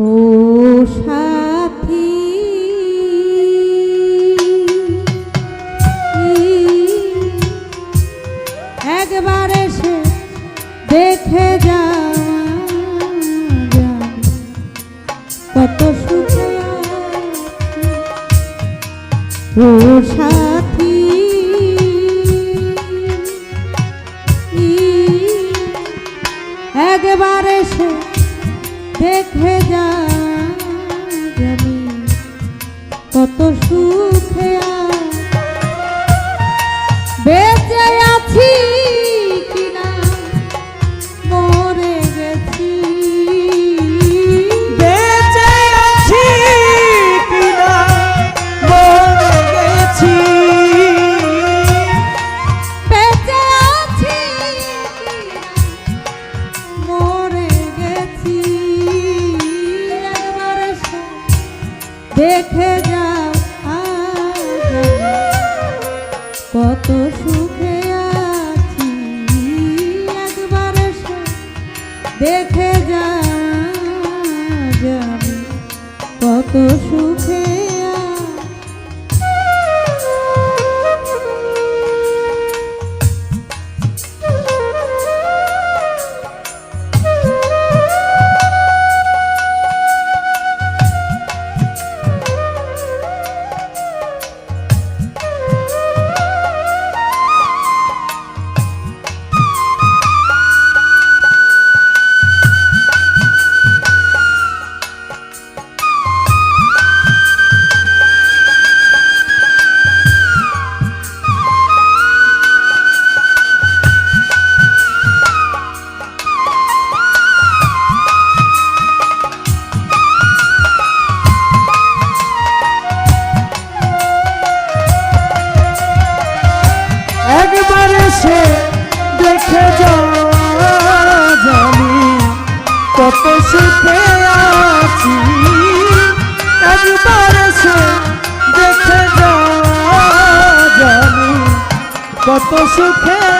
ও সাথী একবার এসে দেখে যা কত সুখে ও সাথী। একবার এসে দেখে যা কত সুখে আ তো আর সে দেখে যা জানি কত সুখে আছি। একবার সে দেখে যা জানি কত সুখে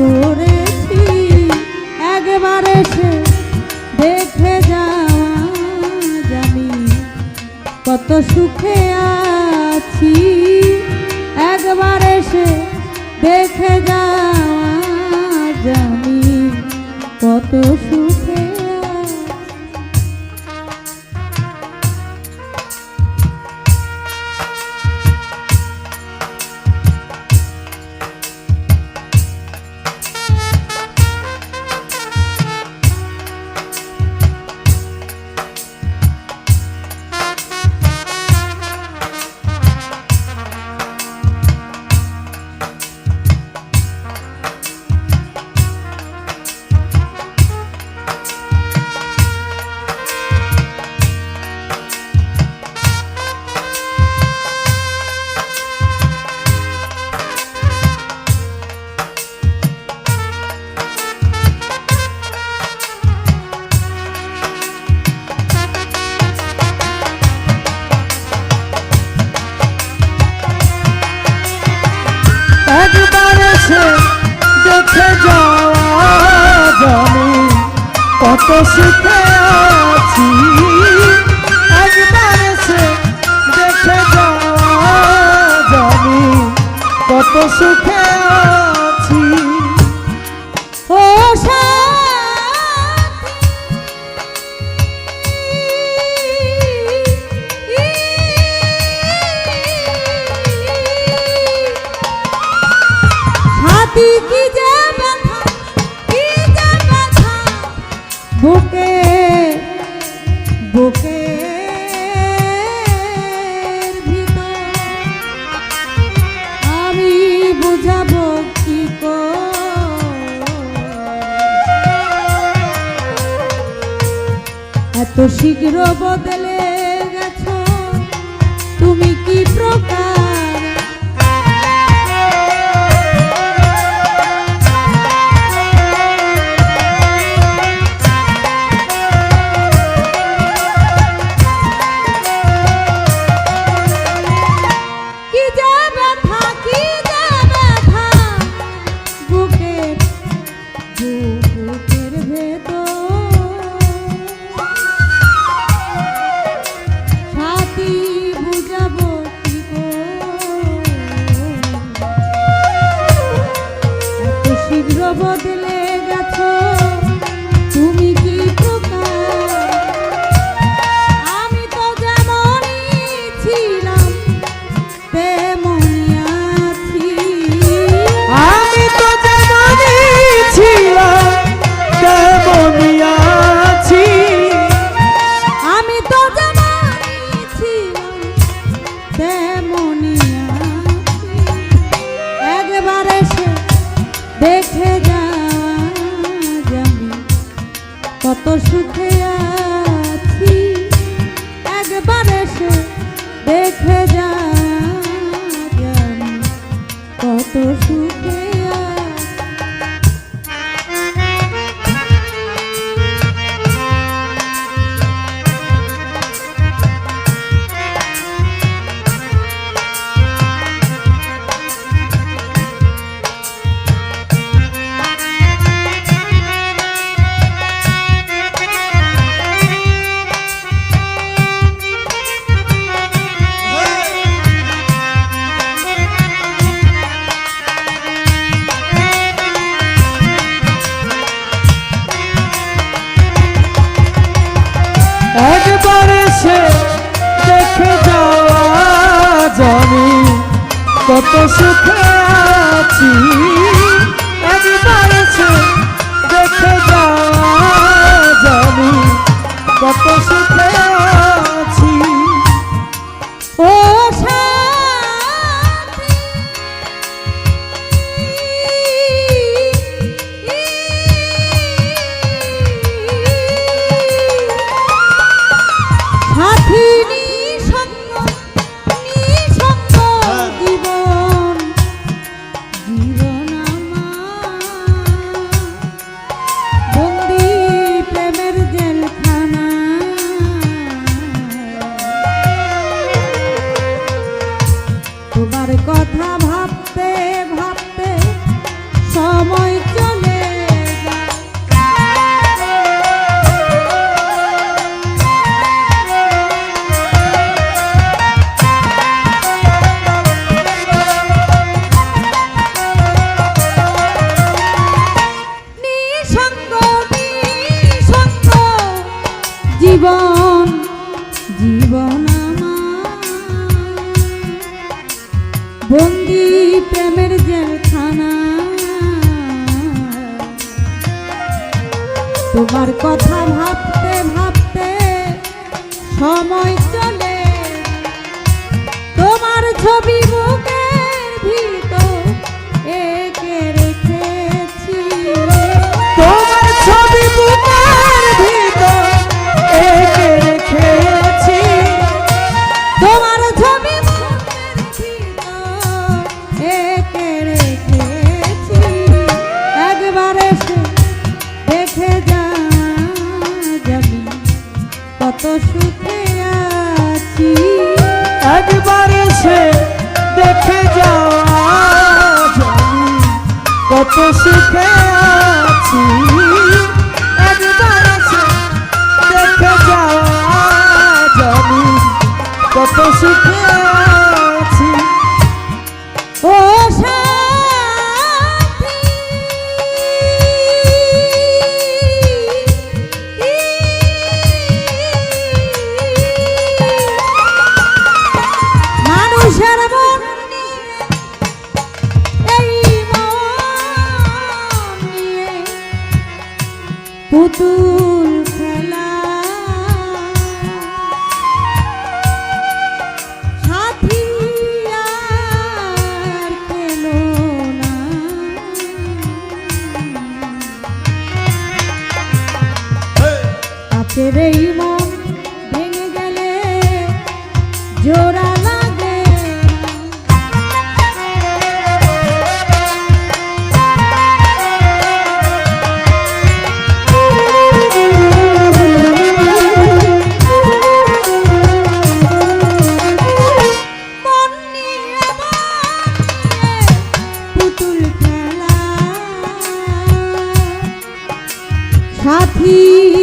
সুর কত সুখে আছি। একবার সে দেখে যাওয়া জানি কত সুখে শীঘ্র বদলে গেছ। তুমি কি প্রকার রঙ্গ বদলে কত সুখে আছি। তোমার কথা ভাবতে ভাবতে সময় চলে জীবন জীবন। প্রেমের তোমার কথা ভাবতে ভাবতে সময় চলে। তোমার ছবি মুখ কত সুখে আছি। একবার এসে দেখে যাওয়া জানি কত সুখে এই মন ভেঙে গেলে জোড়া সাথী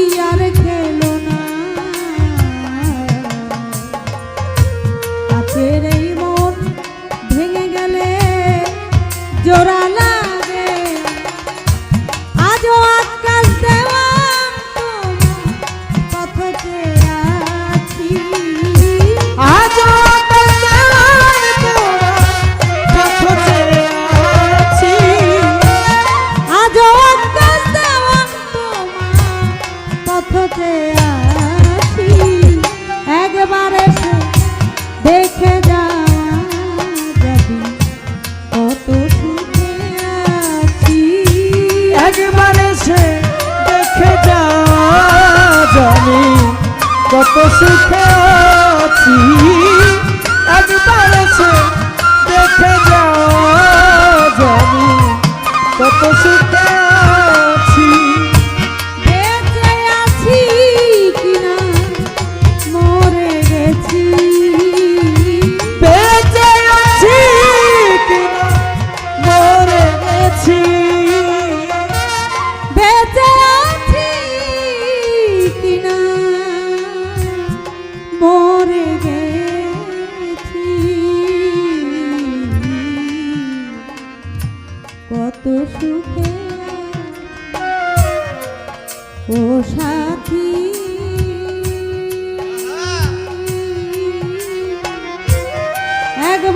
জানি কত সুখে আছি। একবার এসে দেখে যা জানি কত সুখে আছি। বেঁচে আছি কিনা? মরে গেছি। বেঁচে আছি কিনা? মরে গেছি।